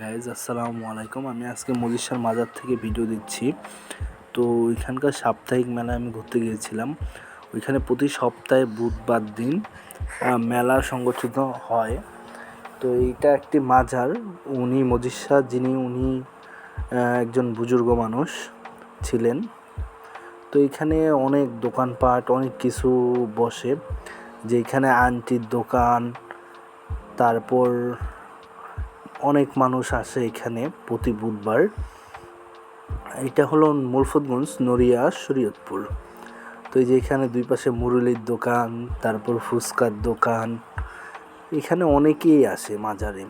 Guys আসসালামু আলাইকুম। আমি আজকে মজিশার মাজার থেকে ভিডিও দিচ্ছি। তো ওইখানকার সাপ্তাহিক মেলায় আমি ঘুরতে গিয়েছিলাম। ওইখানে প্রতি সপ্তাহে বুধবার দিন মেলা সংগঠিত হয়। তো এইটা একটি মাজার। উনি মজিশা, যিনি, উনি একজন বুজুর্গ মানুষ ছিলেন। তো এখানে অনেক দোকানপাট, অনেক কিছু বসে। যেখানে আন্টির দোকান, তারপর অনেক মানুষ আসে এখানে প্রতি বুধবার। এটা হলো মুরফতগঞ্জ নড়িয়া শরীয়তপুর। তো এই যে এখানে দুই পাশে মুরুলির দোকান, তারপর ফুচকার দোকান, এখানে অনেকেই আসে মাজারে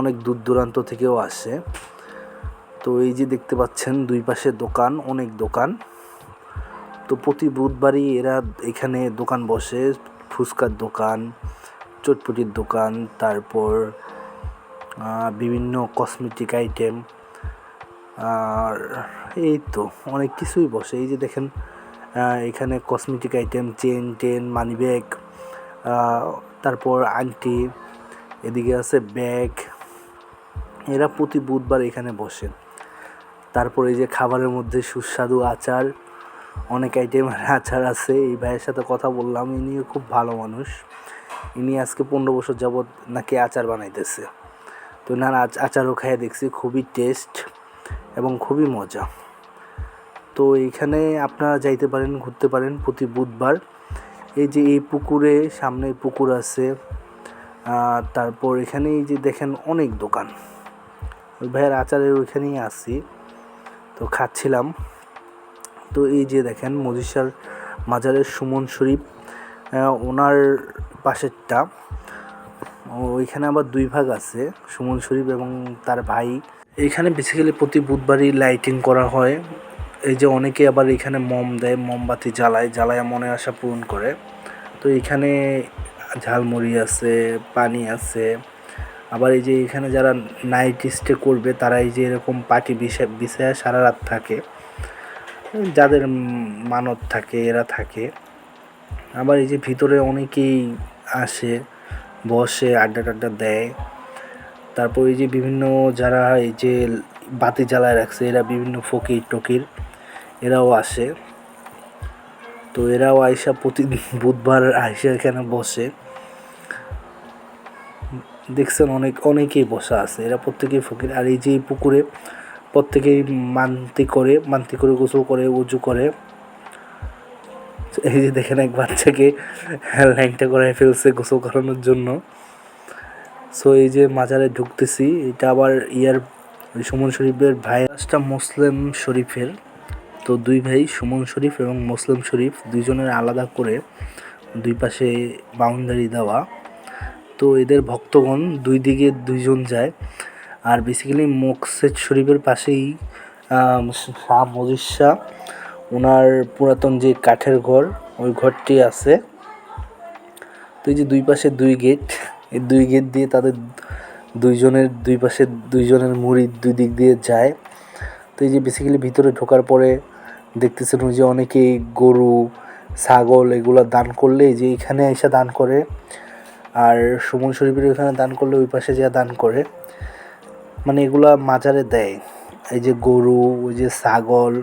অনেক দূর দূরান্ত থেকেও আসে। তো এই যে দেখতে পাচ্ছেন দুই পাশে দোকান, অনেক দোকান। তো প্রতি বুধবারই এরা এখানে দোকান বসে, ফুচকার দোকান, চটপটির দোকান, তারপর বিভিন্ন কসমেটিক আইটেম আর এই তো অনেক কিছুই বসে। এই যে দেখেন এখানে cosmetic item chain ten money bag তারপর আংটি এদিকে আছে ব্যাগ এরা প্রতি বুধবার এখানে বসে। তারপর এই যে খাবারের মধ্যে সুস্বাদু আচার, অনেক আইটেমের আচার আছে। এই ভাইয়ের সাথে কথা বললাম, ইনিও খুব ভালো মানুষ। ইনি আজকে পনেরো বছর যাবৎ নাকি আচার বানাইতেছে। তো না আচারও খাইয়ে দেখছি, খুবই টেস্ট এবং খুবই মজা। তো এইখানে আপনারা যাইতে পারেন, ঘুরতে পারেন প্রতি বুধবার। এই যে এই পুকুরে, সামনে পুকুর আছে তারপর এখানে এই যে দেখেন অনেক দোকান। ভাইয়ের আচারের ওইখানেই আসি তো খাচ্ছিলাম। তো এই যে দেখেন মজিসার মাজারের সুমন শরীফ ওনার পাশেরটা। ওইখানে আবার দুই ভাগ আছে, সুমন শরীফ এবং তার ভাই। এখানে বেসিক্যালি প্রতি বুধবারই লাইটিং করা হয়। এই যে অনেকে আবার এখানে মম দেয়, মোমবাতি জ্বালায় জ্বালায় মনে আশা পূরণ করে। তো এখানে ঝালমুড়ি আছে, পানি আছে। আবার এই যে এখানে যারা নাইট স্টে করবে, তারা এই যে এরকম পার্টি বিষয়, বিষয়ে সারা রাত থাকে। যাদের মানত থাকে, এরা থাকে। আবার এই যে ভিতরে অনেকেই আসে। বসে আড্ডা টাড্ডা দেয়। তারপর এই যে বিভিন্ন যারা এই যে বাতি জ্বালায় রাখছে, এরা বিভিন্ন ফকির টকির, এরাও আসে। তো এরাও আইসা প্রতি বুধবার আইসা এখানে বসে। দেখছেন অনেক, অনেকেই বসা আছে। এরা প্রত্যেকেই ফকির। আর এই যে পুকুরে প্রত্যেকেই মান্তি করে মান্তি করে গোসল করে, উজু করে। এই যে দেখেন এক বাচ্চাকে ল্যাংটা করে ফেলছে গোসল করানোর জন্য। সো এই যে মাজারে ঢুকতেছি, এটা আবার ইয়ার সুমন শরীফের ভাই। কাজটা মুসলিম শরীফের, তো দুই ভাই, সুমন শরীফ এবং মুসলিম শরীফ, দুইজনের আলাদা করে দুই পাশে বাউন্ডারি দেওয়া। তো এদের ভক্তগণ দুই দিকে দুইজন যায়। আর বেসিক্যালি মোকসেদ শরীফের পাশেই শাহ মজিদ শাহ ওনার পুরাতন যে কাঠের ঘর, ওই ঘরটি আছে। তো এই যে দুই পাশে দুই গেট, এই দুই গেট দিয়ে তাদের দুইজনের, দুই পাশে দুইজনের মুড়ি দুই দিক দিয়ে যায়। তো এই যে বেসিক্যালি ভিতরে ঢোকার পরে দেখতেছেন ওই যে অনেকেই গরু, ছাগল এগুলো দান করলে যে এখানে এসে দান করে। আর সুমন শরীফের ওইখানে দান করলে ওই পাশে যা দান করে। মানে এগুলা মাজারে দেয়। এই যে গরু, ওই যে ছাগল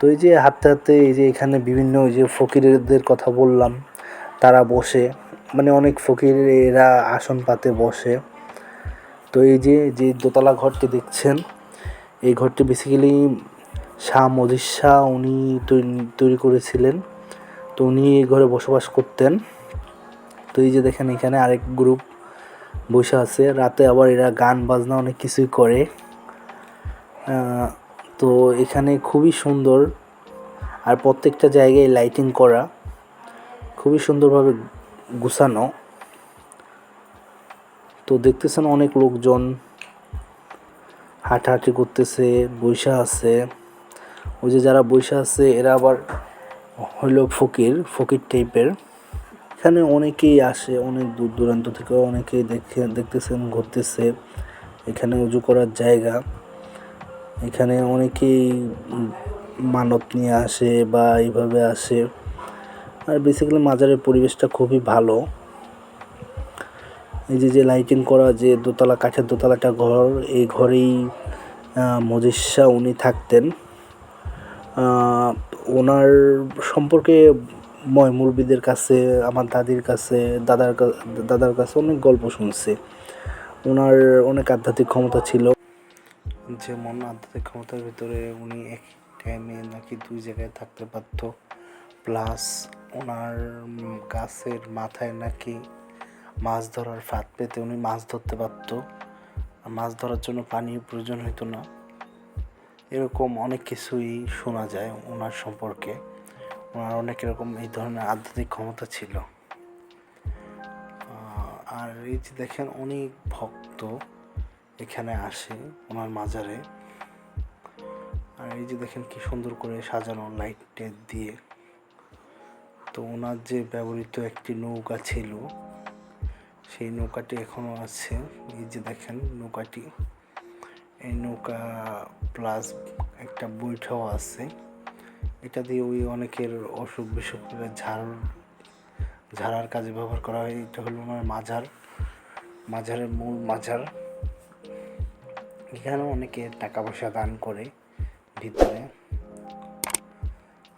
তো এই যে হাঁটতে হাঁটতে এই যে এখানে বিভিন্ন ওই যে ফকিরদের কথা বললাম, তারা বসে মানে অনেক ফকির এরা আসন পাতে বসে। তো এই যে যে দোতলা ঘরটি দেখছেন, এই ঘরটি বেসিক্যালি শাহ মজিদ শাহ উনি তৈরি- করেছিলেন। তো উনি এই ঘরে বসবাস করতেন। তো এই যে দেখেন এখানে আরেক গ্রুপ বসে আছে। রাতে আবার এরা গান বাজনা অনেক কিছুই করে। তো এখানে খুবই সুন্দর আর প্রত্যেকটা জায়গায় লাইটিং করা, খুবই সুন্দরভাবে গুছানো। তো দেখতেছেন অনেক লোকজন হাঁটাহাঁটি করতেছে, বৈশা আছে। ওই যে যারা বৈশা আছে, এরা আবার হইল ফকির ফকির টাইপের এখানে অনেকেই আসে, অনেক দূর দূরান্ত থেকে অনেকেই দেখে, দেখতেছেন, ঘুরতেছে। এখানে উজু করার জায়গা। এখানে অনেকেই মানত নিয়ে আসে বা এইভাবে আসে। আর বেসিক্যালি মাজারের পরিবেশটা খুবই ভালো। এই যে যে লাইটিং করা যে দোতলা কাঠের দোতলাটা ঘর, এই ঘরেই মজিসা উনি থাকতেন। ওনার সম্পর্কে ময় মুরবিদের কাছে, আমার দাদির কাছে, দাদার দাদার কাছে অনেক গল্প শুনছি। ওনার অনেক আধ্যাত্মিক ক্ষমতা ছিল। যেমন আধ্যাত্মিক ক্ষমতার ভিতরে উনি এক টাইমে নাকি দুই জায়গায় থাকতে পারতো। প্লাস ওনার গাছের মাথায় নাকি মাছ ধরার ফাঁদ পেতে উনি মাছ ধরতে পারতো। মাছ ধরার জন্য পানির প্রয়োজন হতো না। এরকম অনেক কিছুই শোনা যায় ওনার সম্পর্কে। ওনার অনেক এরকম এই ধরনের আধ্যাত্মিক ক্ষমতা ছিল। আর এই যে দেখেন, অনেক ভক্ত এখানে আসে ওনার মাজারে। আর এই যে দেখেন কি সুন্দর করে সাজানো লাইট টাইট দিয়ে। তো ওনার যে ব্যবহৃত একটি নৌকা ছিল, সেই নৌকাটি এখনও আছে। এই যে দেখেন নৌকাটি। এই নৌকা প্লাস একটা বৈঠাও আছে। এটা দিয়ে ওই অনেকের অসুখ বিসুখের ঝাড়, ঝাড়ার কাজে ব্যবহার করা হয়। এটা হলো ওনার মাজার। মাঝারের মূল মাজার। এখানে অনেকে টাকা পয়সা দান করে ভিতরে।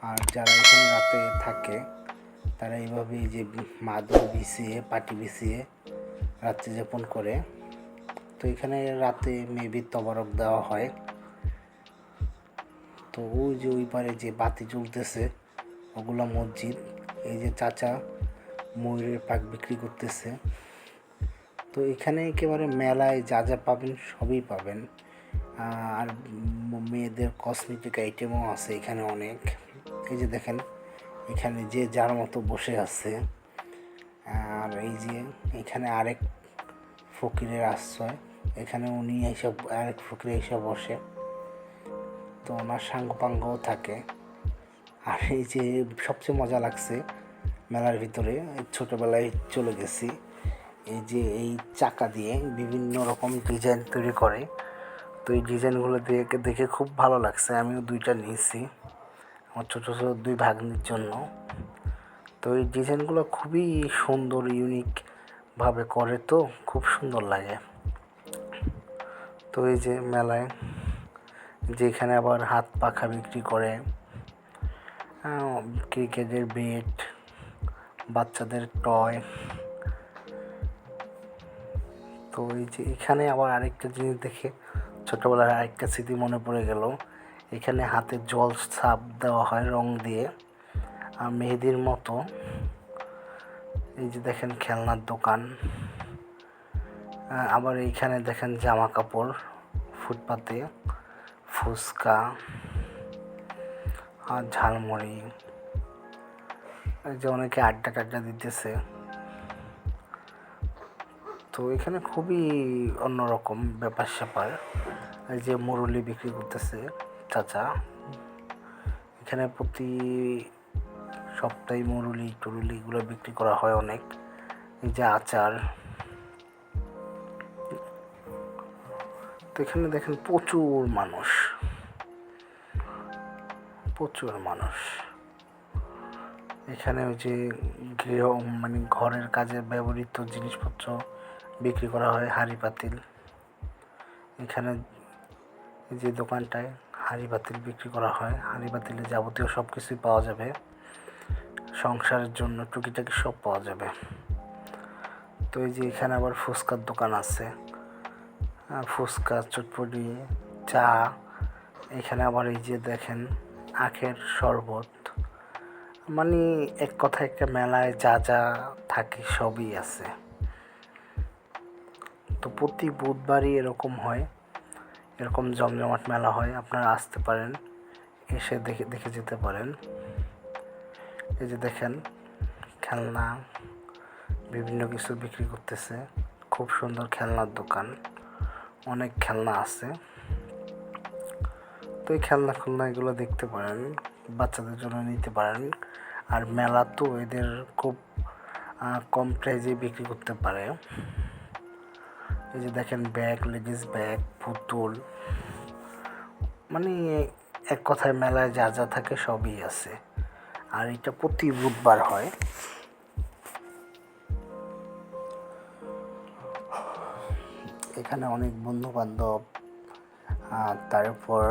আর যারা এখানে রাতে থাকে, তারা এইভাবেই যে মাদুর বিছিয়ে, পাটি বিছিয়ে রাত্রি যাপন করে। তো এখানে রাতে মেবি তবরক দেওয়া হয়। তো ওই যে ওই পারে যে বাতি জ্বলতেছে, ওগুলো মসজিদ, এই যে চাচা ময়ূরের পাক বিক্রি করতেছে। তো এখানে একেবারে মেলায় যা যা পাবেন সবই পাবেন। আর মেয়েদের কসমেটিক আইটেমও আছে এখানে অনেক। এই যে দেখেন, এখানে যে যার মতো বসে আছে। আর এই যে এখানে আরেক ফকিরের আশ্রয়। এখানে উনি এইসব আরেক ফকির এসে বসে। তো ওনার সাঙ্গপাঙ্গও থাকে। আর এই যে সবচেয়ে মজা লাগছে মেলার ভিতরে, ছোটোবেলায় চলে গেছি। এই যে এই চাকা দিয়ে বিভিন্ন রকম ডিজাইন তৈরি করে, তো এই ডিজাইনগুলো দেখে দেখে খুব ভালো লাগছে। আমিও দুইটা নিয়েছি, আমার ছোটো ছোটো দুই ভাগ্নির জন্য। তো এই ডিজাইনগুলো খুবই সুন্দর ইউনিকভাবে করে তো, খুব সুন্দর লাগে। তো এই যে মেলায়, যেখানে আবার হাত পাখা বিক্রি করে ক্রিকেটের বেট, বাচ্চাদের টয় তো এই যে এখানে আবার আরেকটা জিনিস দেখে ছোটোবেলার আরেকটা স্মৃতি মনে পড়ে গেল। এখানে হাতে জল ছাপ দেওয়া হয় রং দিয়ে আর মেহেদির মতো। এই যে দেখেন খেলনার দোকান। আবার এইখানে দেখেন জামা কাপড়, ফুটপাতে ফুচকা আর ঝালমুড়ি। এই যে অনেকে আড্ডা টাড্ডা দিতেছে। তো এখানে খুবই অন্যরকম ব্যাপার স্যাপার। এই যে মুরলি বিক্রি করতেছে চাচা। এখানে প্রতি সপ্তাহে মুরুলি, টুরুলি এগুলো বিক্রি করা হয় অনেক। যে আচার। তো এখানে দেখেন প্রচুর মানুষ। প্রচুর মানুষ। এখানে ওই যে গৃহ মানে ঘরের কাজে ব্যবহৃত জিনিসপত্র বিক্রি করা হয় হাঁড়ি পাতিল। এখানে যে দোকানটায় হাঁড়ি পাতিল বিক্রি করা হয়, হাঁড়ি পাতিলে যাবতীয় সব কিছুই পাওয়া যাবে। সংসারের জন্য টুকিটাকি সব পাওয়া যাবে। তো এই যে এখানে আবার ফুচকার দোকান আছে। ফুচকা, চটপটি, চা, এখানে আবার এই যে দেখেন আখের শরবত। মানে এক কথা একটা মেলায় যা যা থাকে সবই আছে। তো প্রতি বুধবারই এরকম হয়। এরকম জমজমাট মেলা হয়। আপনারা আসতে পারেন, এসে দেখে দেখে যেতে পারেন। এই যে দেখেন, খেলনা, বিভিন্ন কিছু বিক্রি করতেছে। খুব সুন্দর খেলনার দোকান। অনেক খেলনা আছে। তো এই খেলনা খুলনা এগুলো দেখতে পারেন, বাচ্চাদের জন্য নিতে পারেন। আর মেলা তো এদের খুব কম প্রাইজে বিক্রি করতে পারে। এই যে দেখেন ব্যাগ লেডিস ব্যাগ, পুতুল। মানে এক কথায় মেলায় যা যা থাকে সবই আছে। আর এটা প্রতি বুধবার হয়। এখানে অনেক বন্ধু বান্ধব তারপর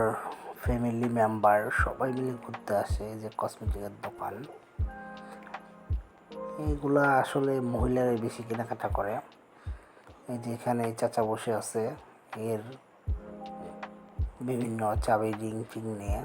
ফ্যামিলি মেম্বার সবাই মিলে ঘুরতে আসে, এই যে কসমেটিকের দোকান। এইগুলা আসলে মহিলারাই বেশি কেনাকাটা করে। এই যে এখানে চাচা বসে আছে। এর বিভিন্ন চাবি রিং ফিং নিয়ে।